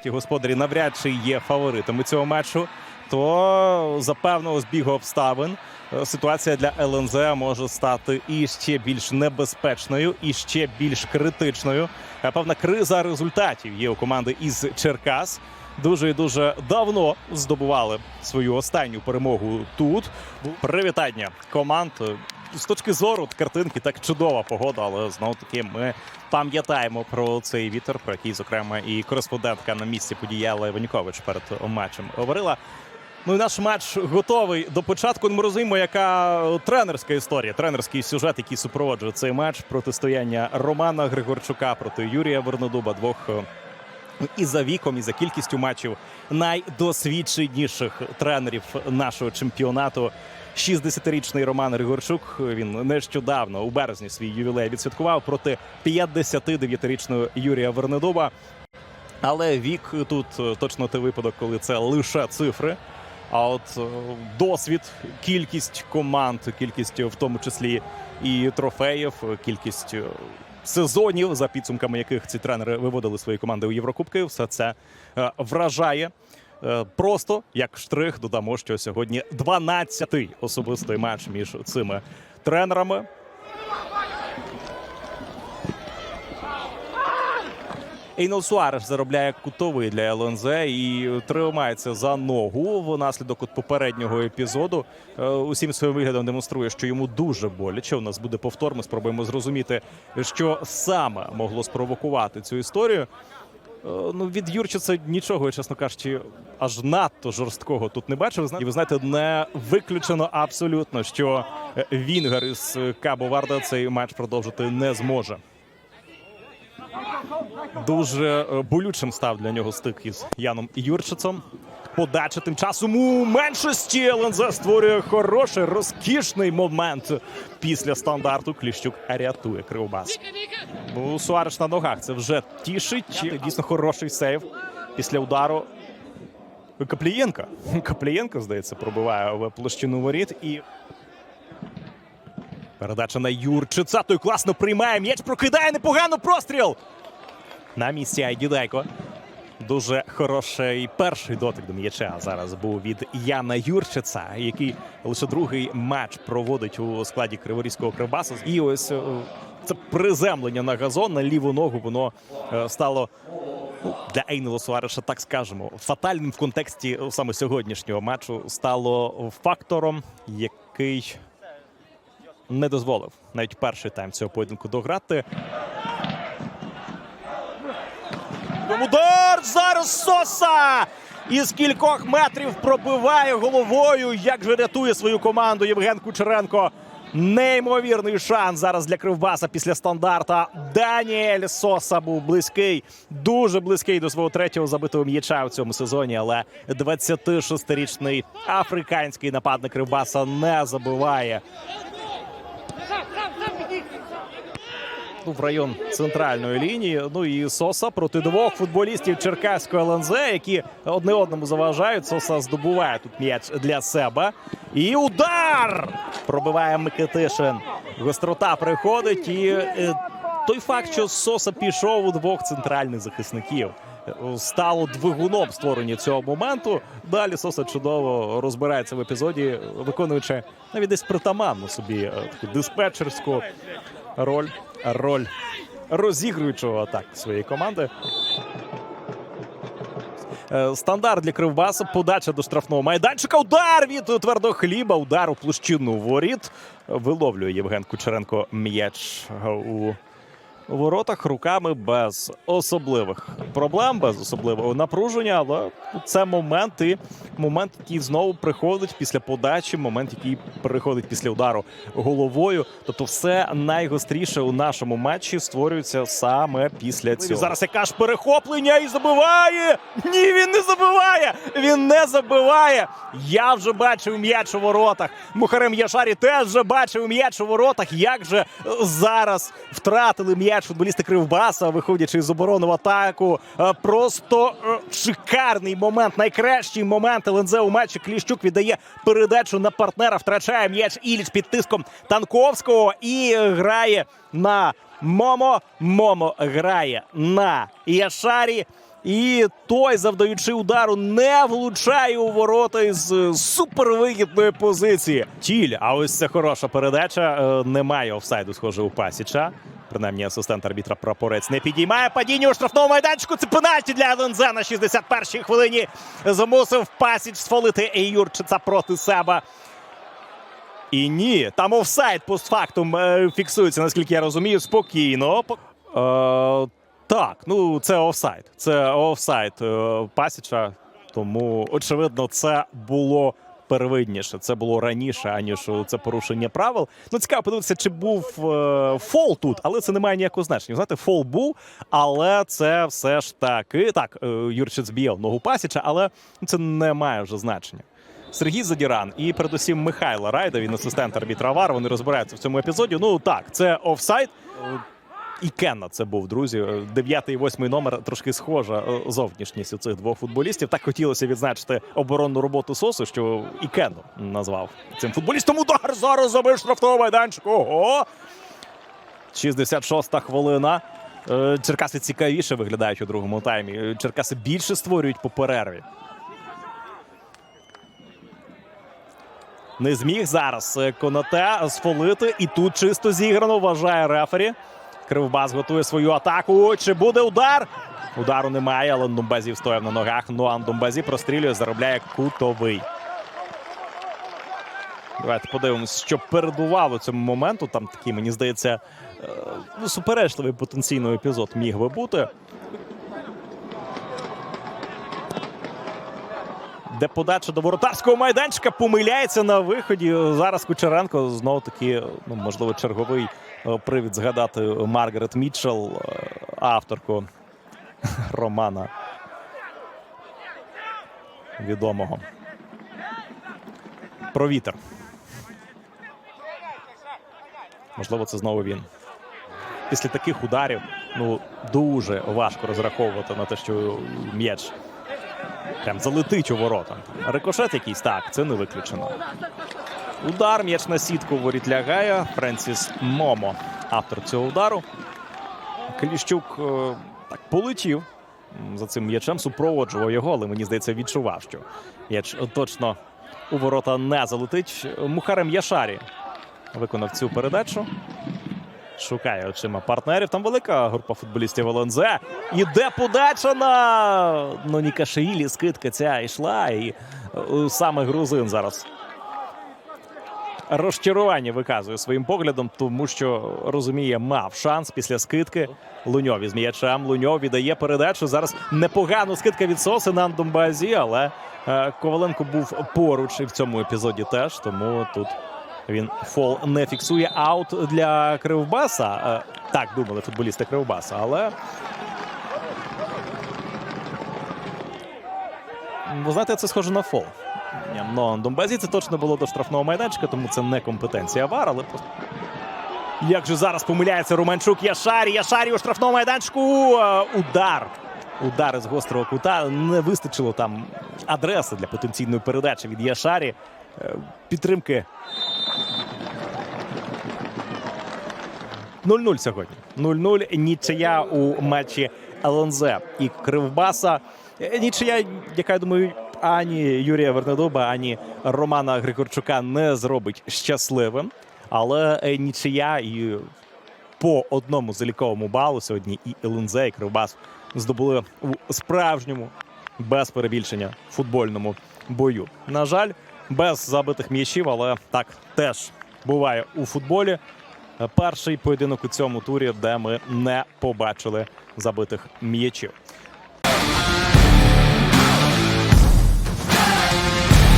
старті господарі навряд чи є фаворитами цього матчу, то за певного збігу обставин е, ситуація для ЛНЗ може стати і ще більш небезпечною, і ще більш критичною. Е, Певна криза результатів є у команди із Черкас. Дуже і дуже давно здобували свою останню перемогу тут. Привітання команд. З точки зору картинки так чудова погода, але знову таки ми пам'ятаємо про цей вітер, про який, зокрема, і кореспондентка на місці події Алла перед матчем говорила. Ну і наш матч готовий до початку. Ну, Ми розуміємо, яка тренерська історія, тренерський сюжет, який супроводжує цей матч. Протистояння Романа Григорчука проти Юрія Вернодуба, двох е, і за віком, і за кількістю матчів найдосвідченіших тренерів нашого чемпіонату. 60-річний Роман Григорчук. Він нещодавно у березні свій ювілей відсвяткував проти 59-річного Юрія Вернедуба. Але вік тут е, точно той випадок, коли це лише цифри. А от е, досвід, кількість команд, кількість в тому числі і трофеїв, кількість е, сезонів, за підсумками яких ці тренери виводили свої команди у Єврокубки, все це е, вражає. Е, Просто як штрих додамо, що сьогодні 12-й особистий матч між цими тренерами. Ейнол Суареш заробляє кутовий для ЛНЗ і тримається за ногу внаслідок от попереднього епізоду. Е, Усім своїм виглядом демонструє, що йому дуже боляче. У нас буде повтор. Ми спробуємо зрозуміти, що саме могло спровокувати цю історію. Е, Ну, від Юрчица нічого, чесно кажучи, аж надто жорсткого тут не бачив. І ви знаєте, не виключено абсолютно, що е, Вінгер із Кабо Варда цей матч продовжити не зможе. Дуже е, болючим став для нього стик із Яном Юрчицем. Подача тим часом у меншості ЛНЗ створює хороший, розкішний момент після стандарту. Кліщук рятує Кривбас. Ну, Суареш на ногах. Це вже тішить. Дійсно хороший сейв після удару. Каплієнка. Каплієнка, здається, пробиває в площину воріт і. Передача на Юрчица. Той класно приймає. М'яч прокидає непогано простріл. На місці Айдідайко. Дуже хороший перший дотик до м'яча зараз був від Яна Юрчица, який лише другий матч проводить у складі Криворізького Кривбасу. І ось е, це приземлення на газон на ліву ногу. Воно е, стало ну, для Ейнела Суареша, так скажемо, фатальним в контексті саме сьогоднішнього матчу стало фактором, який не дозволив навіть перший тайм цього поєдинку дограти. Удар зараз Соса! Із кількох метрів пробиває головою. Як же рятує свою команду Євген Кучеренко. Неймовірний шанс зараз для Кривбаса після стандарта. Даніель Соса був близький, дуже близький до свого третього забитого м'яча в цьому сезоні. Але 26-річний африканський нападник Кривбаса не забиває. Ну, в район центральної лінії. Ну і Соса проти двох футболістів Черкаського ЛНЗ, які одне одному заважають. Соса здобуває тут м'яч для себе. І удар! Пробиває Микитишин. Гострота приходить. І е, той факт, що Соса пішов у двох центральних захисників. е, Стало двигуном створення цього моменту. Далі Соса чудово розбирається в епізоді, виконуючи навіть десь притаманну собі е, таку диспетчерську роль, роль розігруючого атак своєї команди. Е, Стандарт для Кривбаса. Подача до штрафного майданчика. Удар від твердого хліба. Удар у площину воріт. Виловлює Євген Кучеренко м'яч у воротах руками без особливих проблем, без особливого напруження. Але це момент і момент, який знову приходить після подачі, момент, який приходить після удару головою. Тобто, все найгостріше у нашому матчі створюється саме після цього. Зараз яка ж перехоплення і забиває. Ні, він не забиває. Він не забиває. Я вже бачив м'яч у воротах. Мухарем Яшарі теж вже бачив м'яч у воротах. Як же зараз втратили м'яч футболісти Кривбаса, виходячи з оборони в атаку. Е, Просто е, шикарний момент, найкращий момент ЛНЗ у матчі. Кліщук віддає передачу на партнера. Втрачає м'яч Іліч під тиском Танковського і грає на Момо. Момо грає на Яшарі. І той, завдаючи удару, не влучає у ворота із е, супервигідної позиції. Тіль, а ось це хороша передача. Е, Немає офсайду, схоже, у Пасіча. Принаймні, асистент арбітра прапорець не підіймає падіння у штрафному майданчику. Це пенальті для Лензе на 61-й хвилині. Змусив Пасіч сфолити Юрчица проти себе. І ні, там офсайд постфактум е, фіксується, наскільки я розумію, спокійно. Так, ну це офсайд. Це офсайд е, Пасіча. Тому, очевидно, це було первинніше. Це було раніше, аніж це порушення правил. Ну, цікаво подивитися, чи був е, фол тут, але це не має ніякого значення. Знаєте, фол був, але це все ж таки. Так, е, Юрчиц зб'єв ногу Пасіча, але це не має вже значення. Сергій Задіран і передусім Михайло Райда, він асистент арбітра ВАР. Вони розбираються в цьому епізоді. Ну так, це офсайд. І Кенна це був, друзі. Е, Дев'ятий і восьмий номер трошки схожа е, зовнішність у цих двох футболістів. Так хотілося відзначити оборонну роботу Сосу, що і Кенну назвав цим футболістом. Удар зараз забив штрафного майданчику. Ого! 66-та хвилина. Е, Черкаси цікавіше виглядають у другому таймі. Черкаси більше створюють по перерві. Не зміг зараз Конате сфолити. І тут чисто зіграно, вважає рефері. Кривбас готує свою атаку. Чи буде удар? Удару немає, але Ндумбазі стояв на ногах. Ну а Ндумбазі прострілює, заробляє кутовий. Давайте подивимось, що передував у цьому моменту. Там такий, мені здається, е, суперечливий потенційно епізод міг би бути. Де подача до воротарського майданчика помиляється на виході. Зараз Кучеренко знову таки, ну можливо, черговий привід згадати Маргарет Мітчелл, е, авторку романа відомого. Про вітер. Можливо, це знову він. Після таких ударів ну дуже важко розраховувати на те, що м'яч прям залетить у ворота. Рикошет якийсь так, це не виключено. Удар, м'яч на сітку воріт лягає. Френсіс Момо, автор цього удару. Кліщук е, так полетів за цим м'ячем, супроводжував його, але мені здається, відчував, що м'яч точно у ворота не залетить. Мухарем Яшарі виконав цю передачу. Шукає очима партнерів. Там велика група футболістів Волонзе. Іде подача на Нікашеїлі. Скидка ця йшла. І е, саме грузин зараз розчарування виказує своїм поглядом, тому що розуміє, мав шанс після скидки. Луньов із м'ячем. Луньов віддає передачу. Зараз непогано скидка від Соси на Андомбазі, але е, Коваленко був поруч і в цьому епізоді теж. Тому тут він фол не фіксує. Аут для Кривбаса. Е, так думали футболісти Кривбаса, але. Ви знаєте, це схоже на фол. Ні, Ну, Донбазі це точно було до штрафного майданчика, тому це не компетенція ВАР, але просто. Як же зараз помиляється Романчук Яшарі. Яшарі у штрафному майданчику. Е, Удар. Удар із гострого кута. Не вистачило там адреси для потенційної передачі від Яшарі. Е, Підтримки 0-0 сьогодні. 0-0. Нічия у матчі ЛНЗ і Кривбаса. Е, Нічия, яка я думаю, ані Юрія Вернедуба, ані Романа Григорчука не зробить щасливим. Але е, нічия і по одному заліковому балу сьогодні і ЛНЗ, і Кривбас здобули у справжньому, без перебільшення футбольному бою. На жаль, без забитих м'ячів, але так теж буває у футболі. Перший поєдинок у цьому турі, де ми не побачили забитих м'ячів.